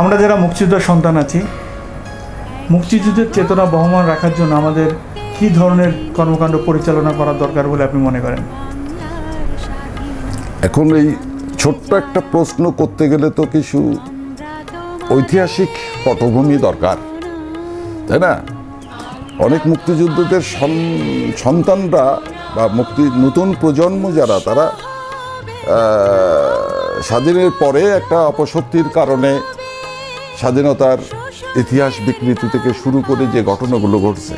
আমরা যারা মুক্তিযোদ্ধার সন্তান আছি, মুক্তিযুদ্ধের চেতনা বহমান রাখার জন্য আমাদের কী ধরনের কর্মকাণ্ড পরিচালনা করা দরকার বলে আপনি মনে করেন? এখন এই ছোট্ট একটা প্রশ্ন করতে গেলে তো কিছু ঐতিহাসিক পটভূমি দরকার, তাই না? অনেক মুক্তিযুদ্ধদের সন্তানরা বা মুক্তি, নতুন প্রজন্ম যারা, তারা স্বাধীনের পরে একটা অপশক্তির কারণে স্বাধীনতার ইতিহাস বিকৃতি থেকে শুরু করে যে ঘটনাগুলো ঘটছে,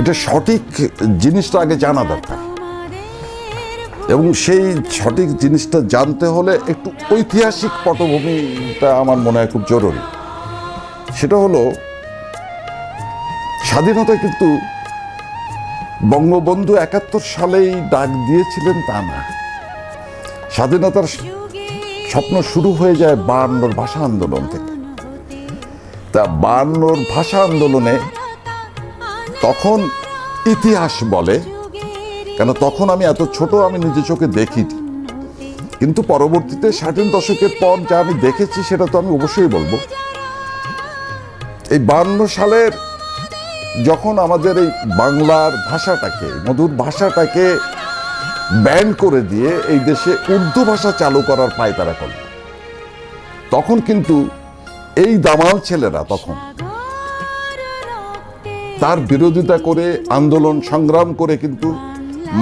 এটা সঠিক জিনিসটা আগে জানা দরকার। এবং সেই সঠিক জিনিসটা জানতে হলে একটু ঐতিহাসিক পটভূমিটা আমার মনে হয় খুব জরুরি। সেটা হলো, স্বাধীনতা কিন্তু বঙ্গবন্ধু একাত্তর সালেই ডাক দিয়েছিলেন তা না। স্বাধীনতার স্বপ্ন শুরু হয়ে যায় বায়ান্নর ভাষা আন্দোলন থেকে। তা বায়ান্নর ভাষা আন্দোলনে তখন ইতিহাস বলে, কেন তখন আমি এত ছোট, আমি নিজে চোখে দেখিনি। কিন্তু পরবর্তীতে ষাটের দশকের পর যা আমি দেখেছি, সেটা তো আমি অবশ্যই বলব। এই বান্ন সালের যখন আমাদের এই বাংলার ভাষাটাকে, মধুর ভাষাটাকে ব্যান করে দিয়ে এই দেশে উর্দু ভাষা চালু করার পায় তারা করল, তখন কিন্তু এই দামাল ছেলেরা তখন তার বিরোধিতা করে আন্দোলন সংগ্রাম করে কিন্তু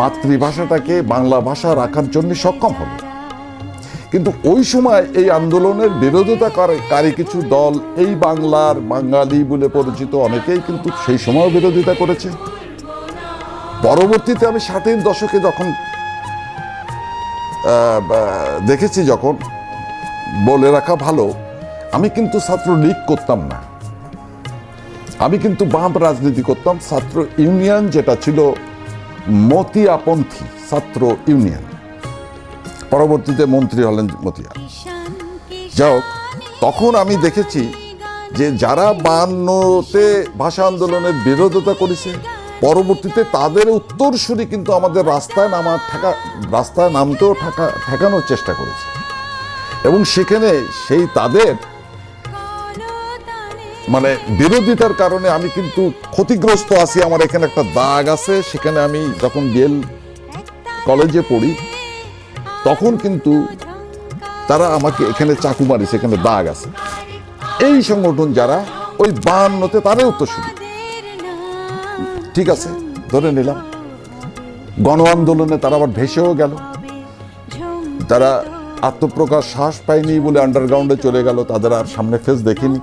মাতৃভাষাটাকে বাংলা ভাষা রাখার জন্য সক্ষম হলো। কিন্তু ওই সময় এই আন্দোলনের বিরোধিতা করে কারি কিছু দল, এই বাংলার বাঙালি বলে পরিচিত অনেকেই কিন্তু সেই সময় বিরোধিতা করেছে। পরবর্তীতে আমি ষাটের দশকে যখন দেখেছি যখন বলে রাখা ভালো আমি কিন্তু ছাত্র লীগ করতাম না। আমি কিন্তু বাম রাজনীতি করতাম, ছাত্র ইউনিয়ন যেটা ছিল মতিয়াপন্থী ছাত্র ইউনিয়ন। পরবর্তীতে মন্ত্রী হলেন মতিয়া। হোক, তখন আমি দেখেছি যে যারা বান্নতে ভাষা আন্দোলনের বিরোধিতা করেছে, পরবর্তীতে তাদের উত্তরসূরি কিন্তু আমাদের রাস্তায় নামা, ঠেকা, রাস্তায় নামতেও ঠেকা, ঠেকানোর চেষ্টা করেছে। এবং সেখানে সেই তাদের মানে বিরোধিতার কারণে আমি কিন্তু ক্ষতিগ্রস্ত আছি। আমার এখানে একটা দাগ আছে, সেখানে আমি যখন বিএল কলেজে পড়ি, তখন কিন্তু তারা আমাকে এখানে চাকু মারিছে এখানে দাগ আছে। এই সংগঠন যারা, ওই বাহান্নতে তারাই উত্তরসূরি ঠিক আছে, ধরে নিলাম। গণ আন্দোলনে তারা আবার ভেসেও গেল। তারা আত্মপ্রকাশ, শ্বাস পায়নি বলে আন্ডারগ্রাউন্ডে চলে গেল, তাদের আর সামনে ফেস দেখিনি।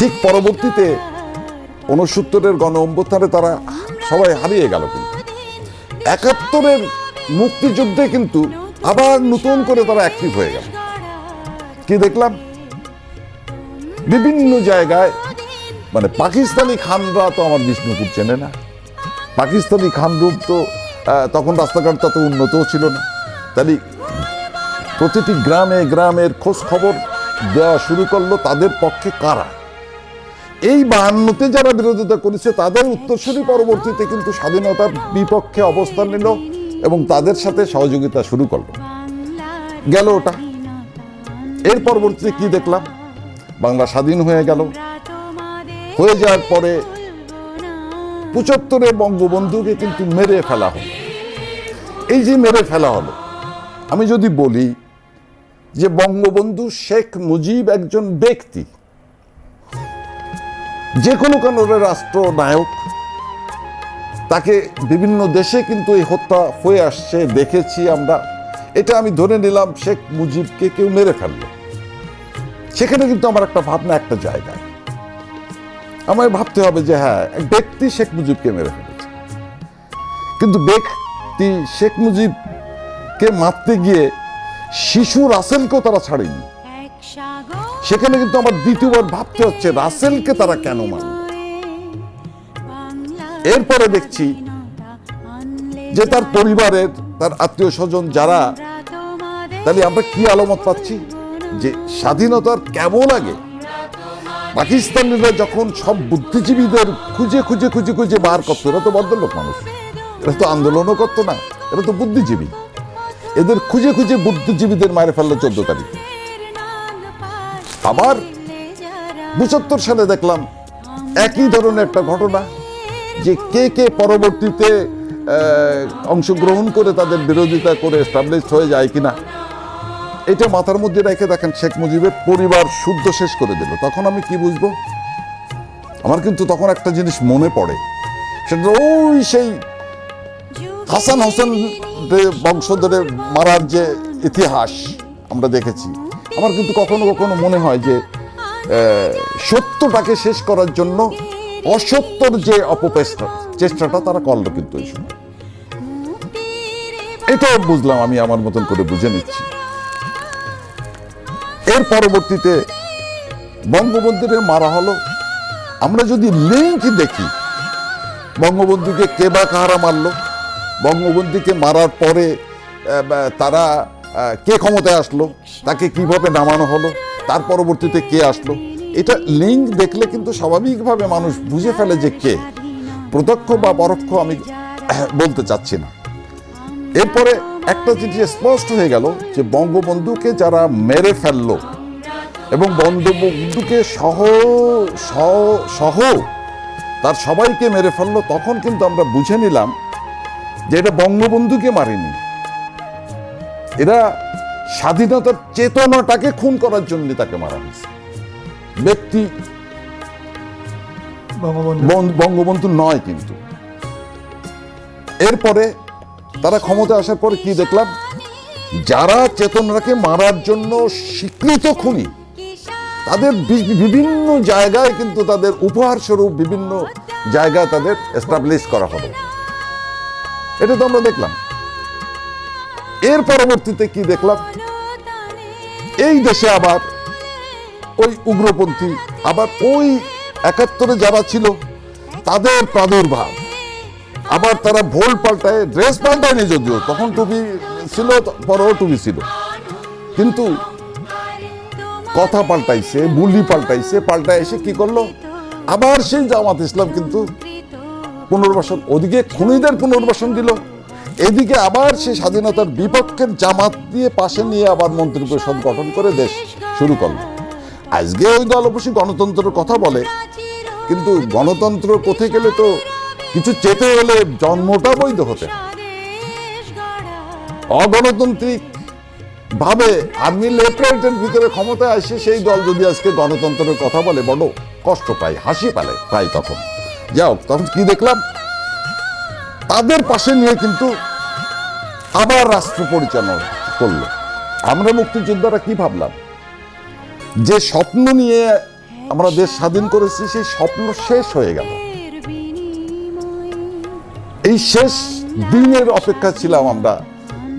ঠিক পরবর্তীতে উনসত্তরের গণ অভ্যুত্থানে তারা সবাই হারিয়ে গেল কিন্তু। একাত্তরের মুক্তিযুদ্ধে কিন্তু আবার নতুন করে তারা অ্যাক্টিভ হয়ে গেল। কি দেখলাম? বিভিন্ন জায়গায় মানে পাকিস্তানি খানরা তো আমার বিষ্ণুপুর চেনে না। পাকিস্তানি খানরূপ তো তখন রাস্তাঘাট তত উন্নতও ছিল না। তাহলে প্রতিটি গ্রামে গ্রামের খোঁজ খবর দেওয়া শুরু করল তাদের পক্ষে কারা? এই বাহান্নতে যারা বিরোধিতা করেছে, তাদের উত্তরসূরি পরবর্তীতে কিন্তু স্বাধীনতার বিপক্ষে অবস্থান নিল এবং তাদের সাথে সহযোগিতা শুরু করল। গেল ওটা। এর পরবর্তীতে কি দেখলাম? বাংলা স্বাধীন হয়ে গেল। হয়ে যাওয়ার পরে পঁচাত্তরে বঙ্গবন্ধুকে কিন্তু মেরে ফেলা হলো। এই যে মেরে ফেলা হলো, আমি যদি বলি যে বঙ্গবন্ধু শেখ মুজিব একজন ব্যক্তি যে কোনো কারণে রাষ্ট্র নায়ক, তাকে বিভিন্ন দেশে কিন্তু এই হত্যা হয়ে আসছে, দেখেছি আমরা। এটা আমি ধরে নিলাম, শেখ মুজিবকে কেউ মেরে ফেলল। সেখানে কিন্তু আমার একটা ভাবনা, একটা জায়গায় আমায় ভাবতে হবে যে হ্যাঁ এক ব্যক্তি শেখ মুজিবকে মেরে ফেলেছে। কিন্তু ব্যক্তি শেখ মুজিবকে মারতে গিয়ে শিশু রাসেলকেও তারা ছাড়েনি। সেখানে কিন্তু আমার দ্বিতীয়বার ভাবতে হচ্ছে, রাসেলকে তারা কেন মারল এরপরে দেখছি যে তার পরিবারের, তার আত্মীয় স্বজন যারা, তাহলে আমরা কি আলামত পাচ্ছি? যে স্বাধীনতার কেমন আগে পাকিস্তানিরা যখন সব বুদ্ধিজীবীদের খুঁজে খুঁজে খুঁজে খুঁজে বার করতো, এরা তো ভদ্রলোক মানুষ, এরা তো আন্দোলনও করতো না, এরা তো বুদ্ধিজীবী। এদের খুঁজে খুঁজে বুদ্ধিজীবীদের মারে ফেলল চোদ্দ তারিখে। আবার পঁচাত্তর সালে দেখলাম একই ধরনের একটা ঘটনা, যে কে কে পরবর্তীতে অংশগ্রহণ করে তাদের বিরোধিতা করে এস্টাবলিশ হয়ে যায় কিনা, এটা মাথার মধ্যে রেখে দেখেন শেখ মুজিবের পরিবার শুদ্ধ শেষ করে দিল। তখন আমি কি বুঝব? আমার কিন্তু তখন একটা জিনিস মনে পড়ে, সেটা ওই সেই হাসান হোসেন বংশধরের মারার যে ইতিহাস আমরা দেখেছি। আমার কিন্তু কখনো কখনো মনে হয় যে সত্যটাকে শেষ করার জন্য অসত্যর যে অপচেষ্টা চেষ্টাটা তারা করল কিন্তু এই সময়। এটাও বুঝলাম আমি আমার মতন করে বুঝে নিচ্ছি। এর পরবর্তীতে বঙ্গবন্ধুকে মারা হলো। আমরা যদি লিঙ্ক দেখি, বঙ্গবন্ধুকে কে বা কাহারা মারলো? বঙ্গবন্ধুকে মারার পরে তারা কে ক্ষমতায় আসলো? তাকে কীভাবে নামানো হলো? তার পরবর্তীতে কে আসলো? এটা লিঙ্ক দেখলে কিন্তু স্বাভাবিকভাবে মানুষ বুঝে ফেলে যে কে। প্রত্যক্ষ বা পরোক্ষ আমি বলতে চাচ্ছি না। এরপরে একটা জিনিস স্পষ্ট হয়ে গেল যে বঙ্গবন্ধুকে যারা মেরে ফেলল এবং বঙ্গবন্ধুকে সহ- সহ তার সবাইকে মেরে ফেলল, তখন কিন্তু আমরা বুঝে নিলাম যে এটা বঙ্গবন্ধুকে মারেনি। এরা স্বাধীনতার চেতনাটাকে খুন করার জন্য তাকে মারা হয়েছে। ব্যক্তি বঙ্গবন্ধু। নয় কিন্তু। এরপরে তারা ক্ষমতা আসার পরে কি দেখলাম? যারা চেতনাকে মারার জন্য স্বীকৃত খুনি তাদের বিভিন্ন জায়গায় কিন্তু তাদের উপহার স্বরূপ বিভিন্ন জায়গায় তাদের এস্টাবলিশ করা হলো এটা তো আমরা দেখলাম। এর পরবর্তীতে কি দেখলাম? এই দেশে আবার ওই উগ্রপন্থী, আবার ওই একাত্তরে যারা ছিল, তাদের প্রাদুর্ভাব। আবার তারা ভোল পাল্টায় ড্রেস পাল্টায়নি যদিও, তখন টুপি ছিল, পরেও টুপি ছিল। কিন্তু কথা পাল্টাইছে, বুলি পাল্টাইছে, পাল্টায় এসে কি করল? আবার সেই জামাত ইসলাম কিন্তু পুনর্বাসন, ওদিকে খুনিদের পুনর্বাসন দিল। এদিকে আবার সে স্বাধীনতার বিপক্ষের জামাত দিয়ে পাশে নিয়ে আবার মন্ত্রী পরিষদ গঠন করে দেশ শুরু করল। আজকে ওই দল অবশ্যই গণতন্ত্রের কথা বলে, কিন্তু গণতন্ত্র কোথায় গেলে তো কিছু চেতে হলে জন্মটা বৈধ হতে অগণতান্ত্রিক ভাবে আর্মি লেফটেন্যান্টের ভিতরে ক্ষমতায় আসে সেই দল যদি আজকে গণতন্ত্রের কথা বলে, বড় কষ্ট পায়, হাসি পালে পাই তখন। যাও তখন কি দেখলাম? তাদের পাশে নিয়ে কিন্তু আবার রাষ্ট্র পরিচালনা করল। আমরা মুক্তিযোদ্ধারা কি ভাবলাম? যে স্বপ্ন নিয়ে আমরা দেশ স্বাধীন করেছি, সেই স্বপ্ন শেষ হয়ে গেল। এই শেষ দিনের অপেক্ষা ছিলাম আমরা,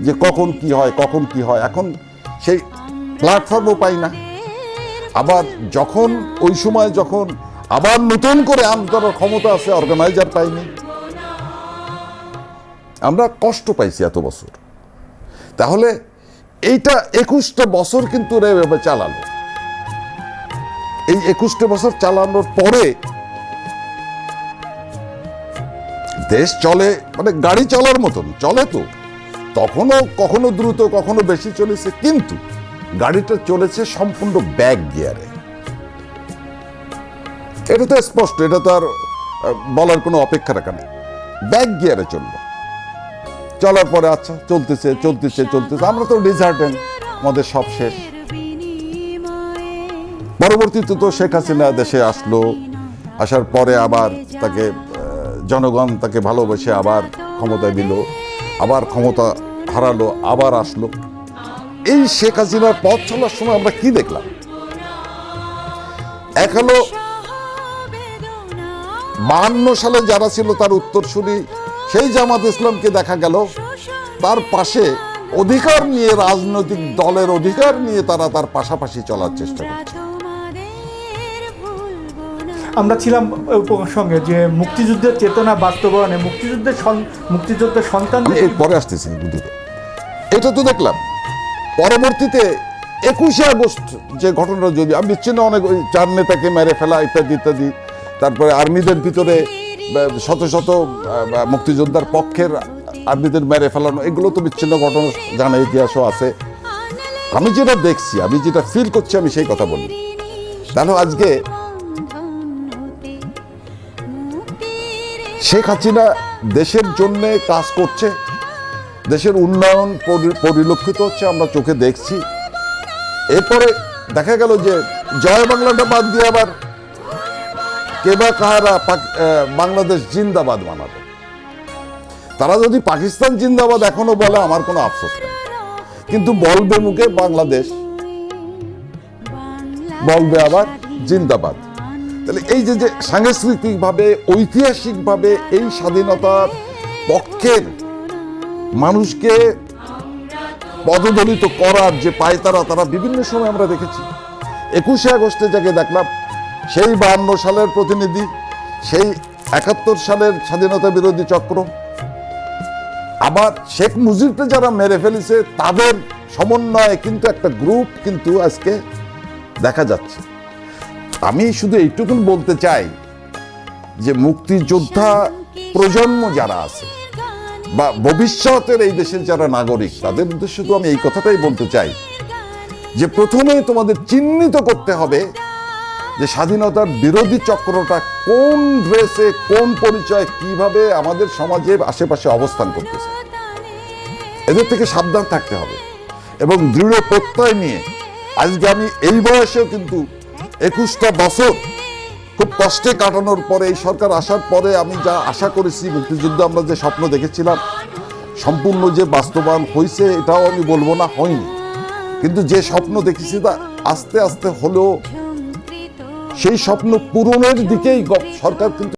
যে কখন কি হয়, কখন কি হয়। এখন সেই প্ল্যাটফর্মও পাই না। আবার যখন, ওই সময় যখন আবার নতুন করে আমতর ক্ষমতা আছে অর্গানাইজার পাইনি। আমরা কষ্ট পাইছি এত বছর। তাহলে এইটা একুশটা বছর কিন্তু রে এভাবে চালালো। এই একুশটা বছর চালানোর পরে দেশ চলে মানে গাড়ি চলার মতন, চলে তো। তখনও কখনো দ্রুত, কখনো বেশি চলেছে, কিন্তু গাড়িটা চলেছে সম্পূর্ণ ব্যাক গিয়ারে। এটা তো স্পষ্ট, এটা তো আর বলার কোনো অপেক্ষা রাখা নেই। ব্যাক গিয়ারে চলল চলার পরে আচ্ছা চলতেছে চলতেছে চলতেছে। আমরা তো ডিজার্টেন আমাদের সব শেষ। পরবর্তীতে তো শেখ হাসিনা দেশে আসলো। আসার পরে আবার তাকে জনগণ তাকে ভালোবেসে আবার ক্ষমতায় দিল, আবার ক্ষমতা হারালো, আবার আসলো। এই শেখ হাসিনার পথ চলার সময় আমরা কি দেখলাম? এক হলো বাহান্ন সালে যারা ছিল তার উত্তরসূরি সেই জামাত ইসলামকে দেখা গেল তার পাশে অধিকার নিয়ে রাজনৈতিক দলের অধিকার নিয়ে তারা তার পাশাপাশি চলার চেষ্টা করছে। আমরা ছিলাম সঙ্গে যে মুক্তিযুদ্ধের চেতনা বাস্তবায়নে মুক্তিযুদ্ধের মুক্তিযুদ্ধের সন্তান পরে আসতেছি বুদ্ধিতে। এটা তো দেখলাম পরবর্তীতে একুশে আগস্ট যে ঘটনা যদি আমি বিচ্ছিন্ন অনেক চার নেতাকে মেরে ফেলা ইত্যাদি ইত্যাদি তারপরে আর্মিদের ভিতরে শত শত মুক্তিযোদ্ধার পক্ষের আর্মিদের মেরে ফেলানো, এগুলো তো বিচ্ছিন্ন ঘটনা জানা ইতিহাসও আছে। আমি যেটা দেখছি, আমি যেটা ফিল করছি, আমি সেই কথা বলি। তাহলে আজকে শেখ হাসিনা দেশের জন্য কাজ করছে, দেশের উন্নয়ন পরি- পরিলক্ষিত হচ্ছে, আমরা চোখে দেখছি। এরপরে দেখা গেল যে জয় বাংলাটা বাদ দিয়ে আবার কে বা কাহারা বাংলাদেশ জিন্দাবাদ বানাবে তারা যদি পাকিস্তান জিন্দাবাদ এখনও বলে, আমার কোনো আফসোস নেই। কিন্তু বলবে মুখে বাংলাদেশ, বলবে আবার জিন্দাবাদ। তাহলে এই যে যে সাংস্কৃতিকভাবে, ঐতিহাসিকভাবে এই স্বাধীনতার পক্ষের মানুষকে পদদলিত করার যে পায়তারা, তারা বিভিন্ন সময় আমরা দেখেছি। একুশে আগস্টে যাকে দেখলাম সেই বাহান্ন সালের প্রতিনিধি, সেই একাত্তর সালের স্বাধীনতা বিরোধী চক্র। আবার শেখ মুজিবকে যারা মেরে ফেলেছে, তাদের সমন্বয়ে কিন্তু একটা গ্রুপ কিন্তু আজকে দেখা যাচ্ছে। আমি শুধু এইটুকুন বলতে চাই যে মুক্তিযোদ্ধা প্রজন্ম যারা আছে, বা ভবিষ্যতের এই দেশের যারা নাগরিক, তাদের উদ্দেশ্যে তো আমি এই কথাটাই বলতে চাই যে প্রথমে তোমাদের চিহ্নিত করতে হবে যে স্বাধীনতার বিরোধী চক্রটা কোন ড্রেসে, কোন পরিচয় কীভাবে আমাদের সমাজের আশেপাশে অবস্থান করতেছে? এদের থেকে সাবধান থাকতে হবে এবং দৃঢ় প্রত্যয় নিয়ে আজকে আমি এই বয়সেও কিন্তু একুশটা বছর খুব কষ্টে কাটানোর পরে, এই সরকার আসার পরে আমি যা আশা করেছি, মুক্তিযুদ্ধ আমরা যে স্বপ্ন দেখেছিলাম, সম্পূর্ণ যে বাস্তবায়ন হয়েছে এটাও আমি বলব না, হয়নি। কিন্তু যে স্বপ্ন দেখেছি তা আস্তে আস্তে হলেও সেই স্বপ্ন পূরণের দিকেই সরকার কিন্তু